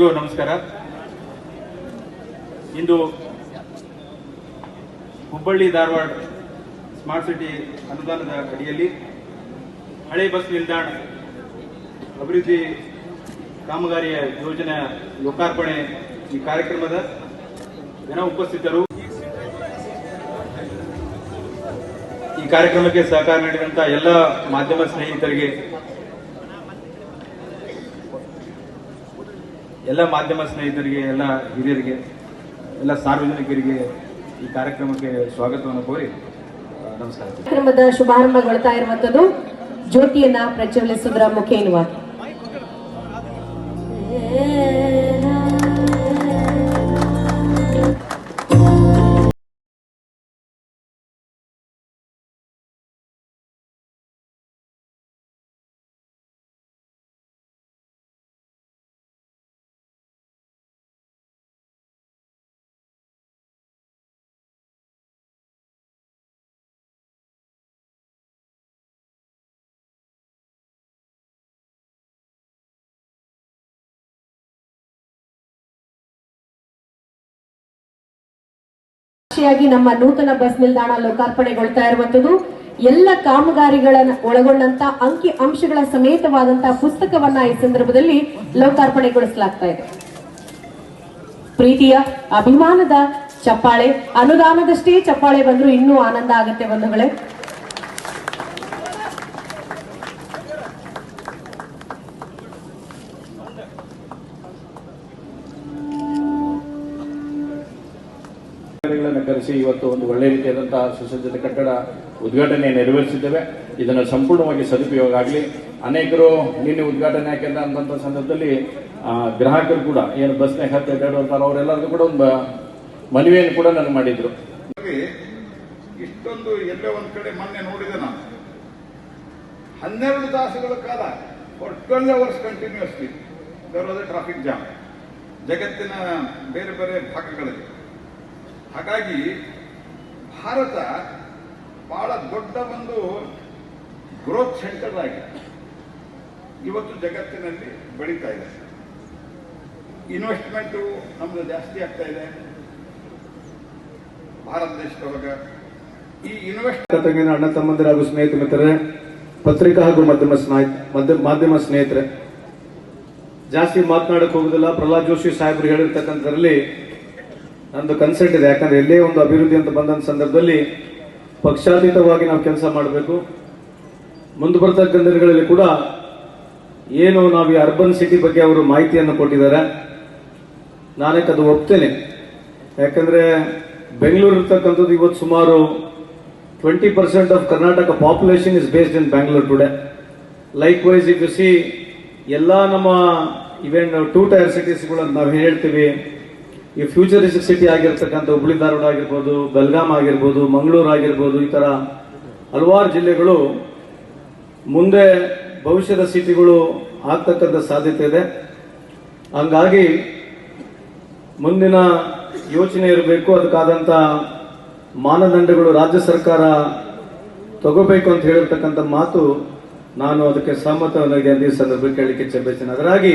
ಎಲ್ರಿಗೂ ನಮಸ್ಕಾರ. ಇಂದು ಹುಬ್ಬಳ್ಳಿ ಧಾರವಾಡ ಸ್ಮಾರ್ಟ್ ಸಿಟಿ ಅನುದಾನದ ಅಡಿಯಲ್ಲಿ ಹಳೆ ಬಸ್ ನಿಲ್ದಾಣ ಅಭಿವೃದ್ಧಿ ಕಾಮಗಾರಿಯ ಯೋಜನೆ ಲೋಕಾರ್ಪಣೆ ಈ ಕಾರ್ಯಕ್ರಮದ ಜನ ಉಪಸ್ಥಿತರು. ಈ ಕಾರ್ಯಕ್ರಮಕ್ಕೆ ಸಹಕಾರ ನೀಡಿದಂತ ಎಲ್ಲ ಮಾಧ್ಯಮ ಸ್ನೇಹಿತರಿಗೆ ಎಲ್ಲ ಮಾಧ್ಯಮ ಸ್ನೇಹಿತರಿಗೆ, ಎಲ್ಲ ಹಿರಿಯರಿಗೆ, ಎಲ್ಲ ಸಾರ್ವಜನಿಕರಿಗೆ ಈ ಕಾರ್ಯಕ್ರಮಕ್ಕೆ ಸ್ವಾಗತವನ್ನು ಕೋರಿ ನಮಸ್ಕಾರ. ಕಾರ್ಯಕ್ರಮದ ಶುಭಾರಂಭಗೊಳ್ತಾ ಇರುವಂತದ್ದು ಜ್ಯೋತಿಯನ್ನ ಪ್ರಜ್ವಲಿಸುವುದರ ಮುಖೇನವಾಗಿ. ಸಾಕ್ಷಿಯಾಗಿ ನಮ್ಮ ನೂತನ ಬಸ್ ನಿಲ್ದಾಣ ಲೋಕಾರ್ಪಣೆಗೊಳ್ತಾ ಇರುವಂತದ್ದು ಎಲ್ಲ ಕಾಮಗಾರಿಗಳನ್ನ ಒಳಗೊಂಡಂತ ಅಂಕಿ ಅಂಶಗಳ ಸಮೇತವಾದಂತಹ ಪುಸ್ತಕವನ್ನ ಈ ಸಂದರ್ಭದಲ್ಲಿ ಲೋಕಾರ್ಪಣೆಗೊಳಿಸಲಾಗ್ತಾ ಇದೆ. ಪ್ರೀತಿಯ, ಅಭಿಮಾನದ ಚಪ್ಪಾಳೆ, ಅನುದಾನದಷ್ಟೇ ಚಪ್ಪಾಳೆ ಬಂದ್ರು ಇನ್ನೂ ಆನಂದ ಆಗುತ್ತೆ ಬಂಧುಗಳೇ. ಅಧಿಕಾರಿಗಳನ್ನು ಕರೆಸಿ ಇವತ್ತು ಒಂದು ಒಳ್ಳೆ ರೀತಿಯಾದಂತಹ ಸುಸಜ್ಜಿತ ಕಟ್ಟಡ ಉದ್ಘಾಟನೆ ನೆರವೇರಿಸಿದ್ದೇವೆ. ಇದನ್ನು ಸಂಪೂರ್ಣವಾಗಿ ಸದುಪಯೋಗ ಆಗಲಿ. ಅನೇಕರು ನಿನ್ನೆ ಉದ್ಘಾಟನೆ ಹಾಕಿದ ಅಂತ ಸಂದರ್ಭದಲ್ಲಿ ಗ್ರಾಹಕರು ಕೂಡ, ಏನು ಬಸ್ನಾಗ ಹತ್ತಿ ಅಡ್ಡಾಡುವಂತಾರೆ ಅವರೆಲ್ಲರಿಗೂ ಕೂಡ ಒಂದು ಮನವಿಯನ್ನು ಕೂಡ ನನಗೆ ಮಾಡಿದ್ರು. ಇಷ್ಟೊಂದು ಎಲ್ಲೋ ಒಂದು ಕಡೆ ಮೊನ್ನೆ ನೋಡಿದೆ ನಾನು. ಹನ್ನೆರಡು ತಾಸುಗಳ ಕಾಲ four hours continuously traffic jam ಜಗತ್ತಿನ ಬೇರೆ ಬೇರೆ ಭಾಗಗಳಲ್ಲಿ. ಹಾಗಾಗಿ ಭಾರತ ಬಹಳ ದೊಡ್ಡ ಒಂದು ಗ್ರೋತ್ ಸೆಂಟರ್ ಆಗಿದೆ. ಇವತ್ತು ಜಗತ್ತಿನಲ್ಲಿ ಬೆಳೀತಾ ಇದೆ. ಇನ್ವೆಸ್ಟ್ಮೆಂಟು ನಮ್ದು ಜಾಸ್ತಿ ಆಗ್ತಾ ಇದೆ. ಭಾರತ ದೇಶದೊಳಗ ಈ ಇನ್ವೆಸ್ಟ್ ತಂಗಿನ ಅಣ್ಣ ತಮ್ಮಂದಿರ ಹಾಗೂ ಸ್ನೇಹಿತ ಮಿತ್ರರೇ, ಪತ್ರಿಕಾ ಹಾಗೂ ಮಾಧ್ಯಮ ಮಾಧ್ಯಮ ಸ್ನೇಹಿತರೆ, ಜಾಸ್ತಿ ಮಾತನಾಡಕ್ಕೆ ಹೋಗುದಿಲ್ಲ. ಪ್ರಹ್ಲಾದ್ ಜೋಶಿ ಸಾಹೇಬರು ಹೇಳಿರ್ತಕ್ಕಂಥದ್ರಲ್ಲಿ ನಂದು ಕನ್ಸೆಂಟ್ ಇದೆ. ಯಾಕಂದ್ರೆ ಎಲ್ಲೇ ಒಂದು ಅಭಿವೃದ್ಧಿ ಅಂತ ಬಂದಂತ ಸಂದರ್ಭದಲ್ಲಿ ಪಕ್ಷಾತೀತವಾಗಿ ನಾವು ಕೆಲಸ ಮಾಡಬೇಕು. ಮುಂದೆ ಬರ್ತಕ್ಕಂಥ ದಿನಗಳಲ್ಲಿ ಕೂಡ ಏನು ನಾವು ಈ ಅರ್ಬನ್ ಸಿಟಿ ಬಗ್ಗೆ ಅವರು ಮಾಹಿತಿಯನ್ನು ಕೊಟ್ಟಿದ್ದಾರೆ. ನಾನಕ್ಕೆ ಅದು ಒಪ್ತೇನೆ. ಯಾಕಂದ್ರೆ ಬೆಂಗಳೂರು ಇರ್ತಕ್ಕಂಥದ್ದು ಇವತ್ತು ಸುಮಾರು twenty percent of Karnataka population is based in Bangalore today likewise if you see ಎಲ್ಲ ನಮ್ಮ ಇವೆನ್ ಟೂ ಟೈರ್ ಸಿಟೀಸ್ಗಳು ನಾವು ಹೇಳ್ತೀವಿ. ಈ ಫ್ಯೂಚರಿಸ್ಟಿಕ್ ಸಿಟಿ ಆಗಿರ್ತಕ್ಕಂಥ ಹುಬ್ಳಿ ಧಾರವಾಡ ಆಗಿರ್ಬೋದು, ಬೆಲ್ಗಾಂ ಆಗಿರ್ಬೋದು, ಮಂಗಳೂರು ಆಗಿರ್ಬೋದು, ಈ ಥರ ಹಲವಾರು ಜಿಲ್ಲೆಗಳು ಮುಂದೆ ಭವಿಷ್ಯದ ಸಿಟಿಗಳು ಆಗ್ತಕ್ಕಂಥ ಸಾಧ್ಯತೆ ಇದೆ. ಹಂಗಾಗಿ ಮುಂದಿನ ಯೋಚನೆ ಇರಬೇಕು. ಅದಕ್ಕಾದಂಥ ಮಾನದಂಡಗಳು ರಾಜ್ಯ ಸರ್ಕಾರ ತಗೋಬೇಕು ಅಂತ ಹೇಳಿರ್ತಕ್ಕಂಥ ಮಾತು ನಾನು ಅದಕ್ಕೆ ಸಹಮತವನ್ನಾಗಿ ಈ ಸಂದರ್ಭದಲ್ಲಿ ಕೇಳಲಿಕ್ಕೆ ಇಚ್ಛೆ ಅದರಾಗಿ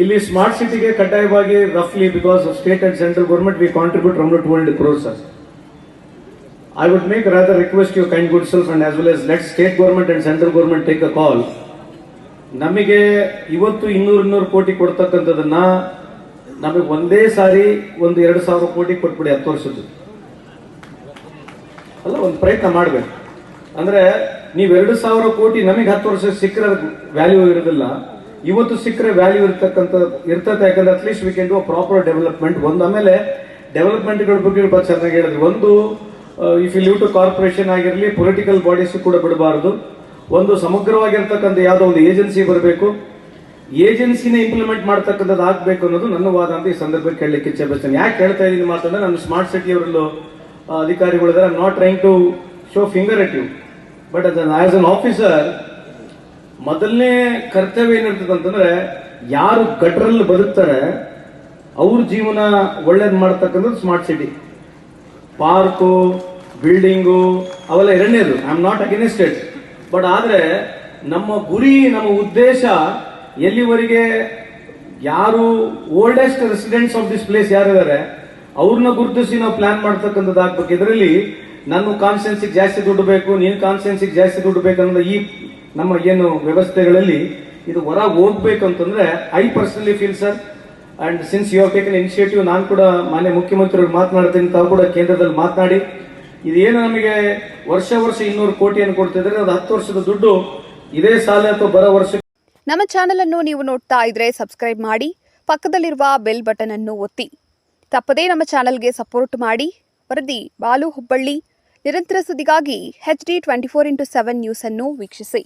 ಇಲ್ಲಿ ಸ್ಮಾರ್ಟ್ ಸಿಟಿಗೆ ಕಡ್ಡಾಯವಾಗಿ ರಫ್ಲಿ because state and central government we contribute round two hundred crores I would make rather request kind good self and as well as let state government and central government take. ನಮಗೆ ಇವತ್ತು ಇನ್ನೂರು ಇನ್ನೂರು ಕೋಟಿ ಕೊಡ್ತಕ್ಕಂಥದನ್ನ ನಮಗೆ ಒಂದೇ ಸಾರಿ ಒಂದು ಎರಡು ಸಾವಿರ ಕೋಟಿ ಕೊಟ್ಬಿಡಿ, ಹತ್ತು ವರ್ಷದ್ದು. ಅಲ್ಲ, ಒಂದು ಪ್ರಯತ್ನ ಮಾಡಬೇಕು ಅಂದ್ರೆ ನೀವು ಎರಡು ಸಾವಿರ ಕೋಟಿ ನಮಗೆ ಹತ್ತು ವರ್ಷ ಸಿಕ್ಕರೆ ವ್ಯಾಲ್ಯೂ ಇರೋದಿಲ್ಲ. ಇವತ್ತು ಸಿಕ್ಕರೆ ವ್ಯಾಲ್ಯೂ ಇರ್ತಕ್ಕಂಥ ಇರ್ತದೆ, ಯಾಕಂದ್ರೆ at least we can do proper development ಒಂದು ಆಮೇಲೆ ಡೆವಲಪ್ಮೆಂಟ್ಗಳ ಬಗ್ಗೆ ಬಹಳ ಚೆನ್ನಾಗಿ ಹೇಳಿದ್ವಿ ಒಂದು if you leave to corporation ಆಗಿರಲಿ ಪೊಲಿಟಿಕಲ್ ಬಾಡೀಸ್ ಕೂಡ ಬಿಡಬಾರದು. ಒಂದು ಸಮಗ್ರವಾಗಿರ್ತಕ್ಕಂಥ ಯಾವುದೋ ಒಂದು ಏಜೆನ್ಸಿ ಬರಬೇಕು. ಏಜೆನ್ಸಿನ ಇಂಪ್ಲಿಮೆಂಟ್ ಮಾಡ್ತಕ್ಕಂಥದ್ದು ಆಗಬೇಕು ಅನ್ನೋದು ನನ್ನ ವಾದ ಅಂತ ಈ ಸಂದರ್ಭಕ್ಕೆ ಕೇಳಲಿಕ್ಕೆ ಇಚ್ಛೆ ಪಡ್ತೇನೆ. ಯಾಕೆ ಹೇಳ್ತಾ ಇದ್ದೀನಿ ಮಾತಂದ್ರೆ ನಮ್ಮ ಸ್ಮಾರ್ಟ್ ಸಿಟಿ ಅವರಲ್ಲೂ ಅಧಿಕಾರಿಗಳಿದ್ದಾರೆ. Not trying to show finger at you but as an officer ಮೊದಲನೇ ಕರ್ತವ್ಯ ಏನಿರ್ತದೆ ಅಂತಂದ್ರೆ, ಯಾರು ಗಟ್ರಲ್ಲಿ ಬದುಕ್ತಾರೆ, ಅವ್ರ ಜೀವನ ಒಳ್ಳೇದು ಮಾಡ್ತಕ್ಕಂಥದ್ದು ಸ್ಮಾರ್ಟ್ ಸಿಟಿ ಪಾರ್ಕು, ಬಿಲ್ಡಿಂಗು, ಅವೆಲ್ಲ ಎರಡನೇದು. I am not against it but ಆದರೆ, ನಮ್ಮ ಗುರಿ, ನಮ್ಮ ಉದ್ದೇಶ ಎಲ್ಲಿವರೆಗೆ ಯಾರು oldest residents of this place ಯಾರಿದ್ದಾರೆ, ಅವ್ರನ್ನ ಗುರುತಿಸಿ ನಾವು ಪ್ಲಾನ್ ಮಾಡ್ತಕ್ಕಂಥದ್ದು ಆಗ್ಬೇಕು ಇದರಲ್ಲಿ, ನನ್ನ ಕಾನ್ಸ್ಟೆನ್ಸಿಗೆ ಜಾಸ್ತಿ ದುಡ್ಡು ಬೇಕು, ನೀನು ಕಾನ್ಸ್ಟೆನ್ಸಿಗೆ ಜಾಸ್ತಿ ದುಡ್ಡು ಬೇಕು ಅನ್ನೋದು ಈ ನಮ್ಮ ಏನು ವ್ಯವಸ್ಥೆಗಳಲ್ಲಿ ಇದು ಹೊರ ಹೋಗ್ಬೇಕು ಅಂತಂದ್ರೆ I personally feel sir and since you have taken initiative ನಾನು ಕೂಡ ಮಾನ್ಯ ಮುಖ್ಯಮಂತ್ರಿಗಳು ಮಾತನಾಡ್ತೀನಿ, ತಾವು ಕೂಡ ಕೇಂದ್ರದಲ್ಲಿ ಮಾತನಾಡಿ. ಇದೇನು ನಮಗೆ ವರ್ಷ ವರ್ಷ ಇನ್ನೂರು ಕೋಟಿಯನ್ನು ಕೊಡ್ತಿದ್ರೆ ಅದು ಹತ್ತು ವರ್ಷದ ದುಡ್ಡು, ಇದೇ ಸಾಲ ಅಥವಾ ಬರೋ ವರ್ಷ ನಮ್ಮ ಚಾನೆಲ್ ಅನ್ನು ನೀವು ನೋಡ್ತಾ ಇದ್ರೆ ಸಬ್ಸ್ಕ್ರೈಬ್ ಮಾಡಿ, ಪಕ್ಕದಲ್ಲಿರುವ ಬೆಲ್ ಬಟನ್ ಅನ್ನು ಒತ್ತಿ. ತಪ್ಪದೇ ನಮ್ಮ ಚಾನೆಲ್ಗೆ ಸಪೋರ್ಟ್ ಮಾಡಿ. ವರದಿ ಬಾಲು ಹುಬ್ಬಳ್ಳಿ, ನಿರಂತರ ಸುದ್ದಿಗಾಗಿ H D twenty four into seven news ಅನ್ನು ವೀಕ್ಷಿಸಿ.